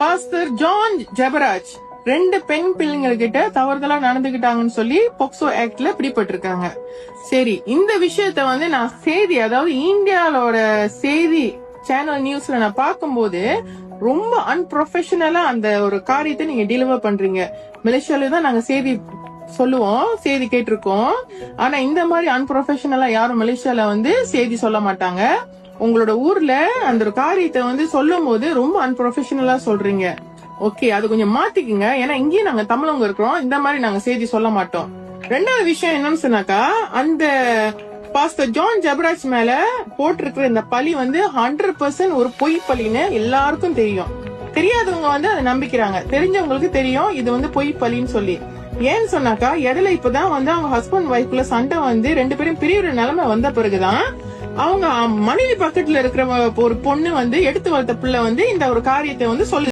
Pastor John Jebaraj. ரெண்டு பெண் பிள்ளைங்கள்கிட்ட தவறுதலா நடந்துகிட்டாங்கன்னு சொல்லி பொக்சோ ஆக்ட்ல பிடிபட்டிருக்காங்க. சரி இந்த விஷயத்த வந்து நான் செய்தி அதாவது இந்தியாவோட செய்தி சேனல் நியூஸ்ல நான் பார்க்கும்போது ரொம்ப அன்ப்ரொஃபஷனலா அந்த ஒரு காரியத்தை நீங்க டெலிவர் பண்றீங்க. மலேசியால தான் நாங்க செய்தி சொல்லுவோம் செய்தி கேட்டிருக்கோம். ஆனா இந்த மாதிரி அன்ப்ரொஃபஷனலா யாரும் மலேசியால வந்து செய்தி சொல்ல மாட்டாங்க. உங்களோட ஊர்ல அந்த ஒரு காரியத்தை வந்து சொல்லும் போது ரொம்ப அன்ப்ரொஃபஷனலா சொல்றீங்க. ஓகே அது கொஞ்சம் மாத்திக்குங்க. ஏன்னா இங்கேயும் நாங்க தமிழவங்க இருக்கிறோம். இந்த மாதிரி நாங்க செய்தி சொல்ல மாட்டோம். ரெண்டாவது விஷயம் என்னன்னு சொன்னாக்கா அந்த பாஸ்டர் ஜான் ஜெபராஜ் மேல போட்டிருக்கிற இந்த பழி வந்து ஹண்ட்ரட் பர்சன்ட் ஒரு பொய் பழின்னு எல்லாருக்கும் தெரியும். தெரியாதவங்க வந்து அதை நம்பிக்கிறாங்க. தெரிஞ்சவங்களுக்கு தெரியும் இது வந்து பொய் பழின்னு சொல்லி. ஏன்னு சொன்னாக்கா இடையில இப்பதான் வந்து அவங்க ஹஸ்பண்ட் ஒய்ஃப்ல சண்டை வந்து ரெண்டு பேரும் பிரியுற நிலைமை வந்த பிறகுதான் அவங்க மனைவி பக்கத்துல இருக்கிற ஒரு பொண்ணு வந்து எடுத்து வளர்த்த பிள்ளை வந்து இந்த ஒரு காரியத்தை வந்து சொல்லு